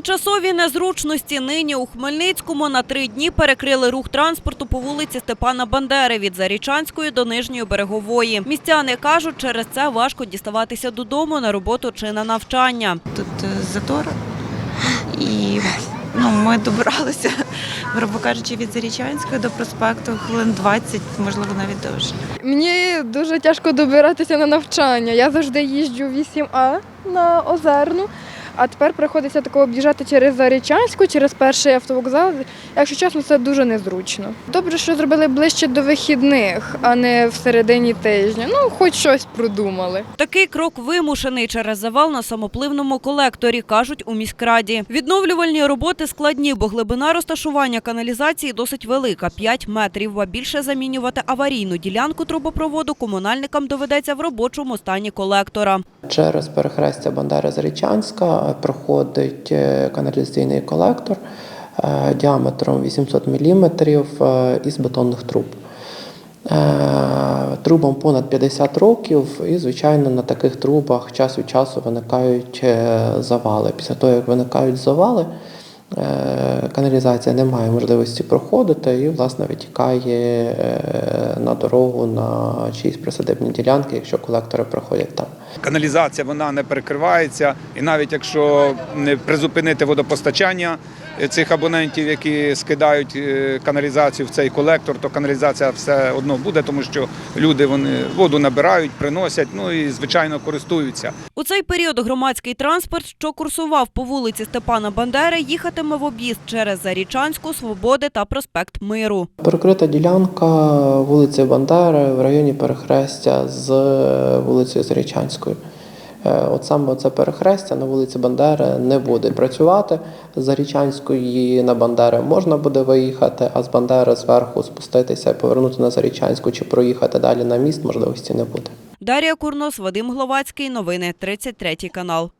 Тимчасові незручності нині у Хмельницькому на три дні перекрили рух транспорту по вулиці Степана Бандери від Зарічанської до Нижньої Берегової. Містяни кажуть, через це важко діставатися додому на роботу чи на навчання. Тут е, затор. І ну, ми добиралися, грубо кажучи, від Зарічанської до проспекту хвилин 20, можливо, навіть довше. Мені дуже тяжко добиратися на навчання. Я завжди їжджу 8А на Озерну, а тепер приходиться такого об'їжджати через Зарічанську, через перший автовокзал. Якщо чесно, це дуже незручно. Добре, що зробили ближче до вихідних, а не в середині тижня. Ну, хоч щось продумали. Такий крок вимушений через завал на самопливному колекторі, кажуть у міськраді. Відновлювальні роботи складні, бо глибина розташування каналізації досить велика – 5 метрів. А більше замінювати аварійну ділянку трубопроводу комунальникам доведеться в робочому стані колектора. Через перехрестя Бандери Зарічанська проходить е, каналізаційний колектор е, діаметром 800 мм із бетонних труб. Е, Трубам понад 50 років, і, звичайно, на таких трубах час від часу виникають е, завали. Після того, як виникають завали, е, каналізація не має можливості проходити і, власне, витікає е, на дорогу на чиїсь присадибні ділянки, якщо колектори проходять там. Каналізація вона не перекривається, і навіть якщо не призупинити водопостачання е, цих абонентів, які скидають е, каналізацію в цей колектор, то каналізація все одно буде, тому що люди вони воду набирають, приносять, ну і звичайно користуються. У цей період громадський транспорт, що курсував по вулиці Степана Бандери, їхатиме в об'їзд через Зарічанську, Свободи та проспект Миру. Перекрита ділянка вулиці Бандери в районі перехрестя з вулицею Зарічанською. Е, От саме це перехрестя на вулиці Бандери не буде працювати. З Зарічанської на Бандери можна буде виїхати, а з Бандери зверху спуститися повернути на Зарічанську чи проїхати далі на міст можливості не буде. Дар'я Курнос, Вадим Гловацький. Новини 33 канал.